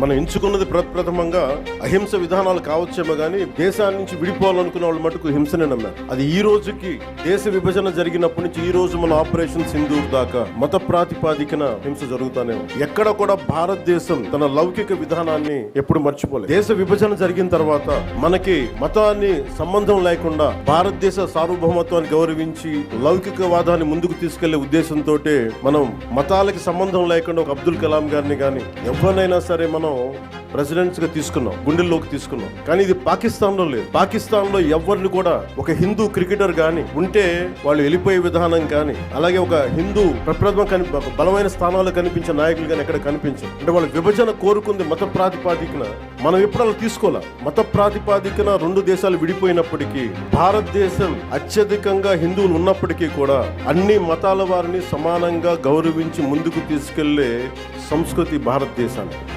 మనం ఎంచుకున్నది ప్రప్రథమంగా అహింస విధానాలు కావచ్చేమో కానీ దేశాన్ని నుంచి విడిపోవాలనుకున్న వాళ్ళు మటుకు హింసనే నమ్మారు. అది ఈ రోజుకి దేశ విభజన జరిగినప్పటి నుంచి ఈ రోజు మన ఆపరేషన్ సింధూర్ దాకా మత ప్రాతిపాదికన హింస జరుగుతానే ఎక్కడ కూడా భారతదేశం తన లౌకిక విధానాన్ని ఎప్పుడు మర్చిపోలేదు. దేశ విభజన జరిగిన తర్వాత మనకి మతాన్ని సంబంధం లేకుండా భారతదేశ సార్వభౌమత్వాన్ని గౌరవించి లౌకికవాదాన్ని ముందుకు తీసుకెళ్ళే ఉద్దేశంతో మనం మతాలకి సంబంధం లేకుండా ఒక అబ్దుల్ కలాం గారిని కానీ ఎవరినైనా సరే మనం ప్రెసిడెంట్స్గా తీసుకున్నాం గుండెల్లోకి తీసుకున్నాం. కానీ ఇది పాకిస్తాన్లో లేదు. పాకిస్తాన్లో ఎవరిని కూడా ఒక హిందూ క్రికెటర్ కానీ ఉంటే వాళ్ళు వెళ్ళిపోయే విధానం కానీ అలాగే ఒక హిందూ ప్రప్రథమ కని బలమైన స్థానాల్లో కనిపించే నాయకులు కానీ ఎక్కడ కనిపించరు. అంటే వాళ్ళు విభజన కోరుకుంది మత ప్రాతిపాదికన. మనం ఎప్పుడు అలా తీసుకోలే మత ప్రాతిపాదికన రెండు దేశాలు విడిపోయినప్పటికీ భారతదేశం అత్యధికంగా హిందువులు ఉన్నప్పటికీ కూడా అన్ని మతాల వారిని సమానంగా గౌరవించి ముందుకు తీసుకెళ్ళే సంస్కృతి భారతదేశానికి.